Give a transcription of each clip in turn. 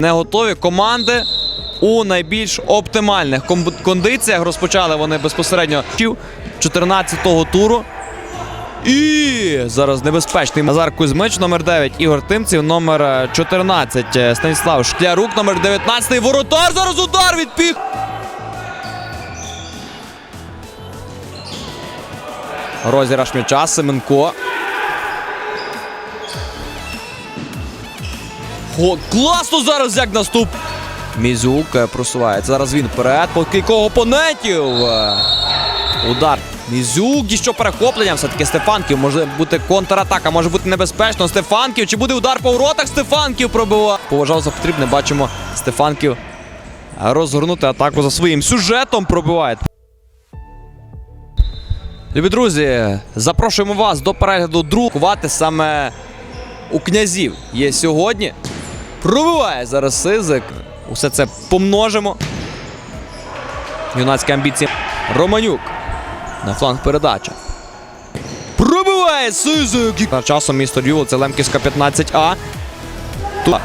Не готові команди у найбільш оптимальних кондиціях. Розпочали вони безпосередньо 14-го туру. І зараз небезпечний Назар Кузьмич, номер 9, Ігор Тимців, номер е, 14, е, Станіслав Шклярук, номер 19, Воротар. Зараз удар від піх. Розіграш м'яча, Семенко. О, класно зараз як наступ. Мізюк просувається. Зараз він вперед. По кількох опонентів. Удар. Мізюк, і що перехоплення. Все-таки Стефанків. Може бути контратака, може бути небезпечно. Стефанків. Чи буде удар по воротах? Стефанків пробиває. Поважав за потрібне. Бачимо Стефанків розгорнути атаку за своїм сюжетом. Пробиває. Любі друзі, запрошуємо вас до перегляду друкувати саме у князів є сьогодні. Пробиває зараз Сизик. Усе це помножимо. Юнацькі амбіції. Романюк. На фланг передача. Пробиває Сизик. Та Часом місто Львів, це Лемківська 15А. Тут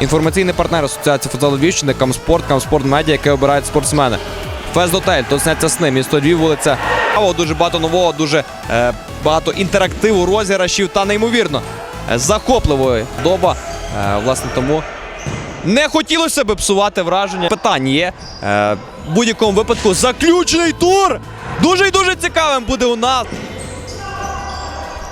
інформаційний партнер Асоціації футзалу Львівщини, Камспорт, Камспорт Медіа, яке обирають спортсмени. Фездотель, тут сняться сни, місто Львів, вулиця. Дуже багато нового, дуже е, багато інтерактиву, розіграшів та неймовірно е, захопливої доба. Е, власне, тому не хотілося б псувати враження. Питань є. Е, в будь-якому випадку заключний тур. Дуже і дуже цікавим буде у нас.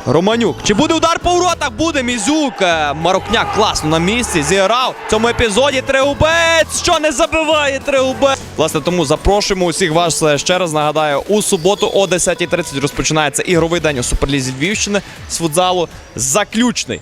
Романюк. Чи буде удар по воротах? Буде Мізюк. Е, Марокняк класно на місці. Зіграв в цьому епізоді Треубець, що не забиває Треубець. Власне, тому запрошуємо усіх вас ще раз. Нагадаю, у суботу о 10.30 розпочинається ігровий день у Суперлізі Львівщини з футзалу. Заключний.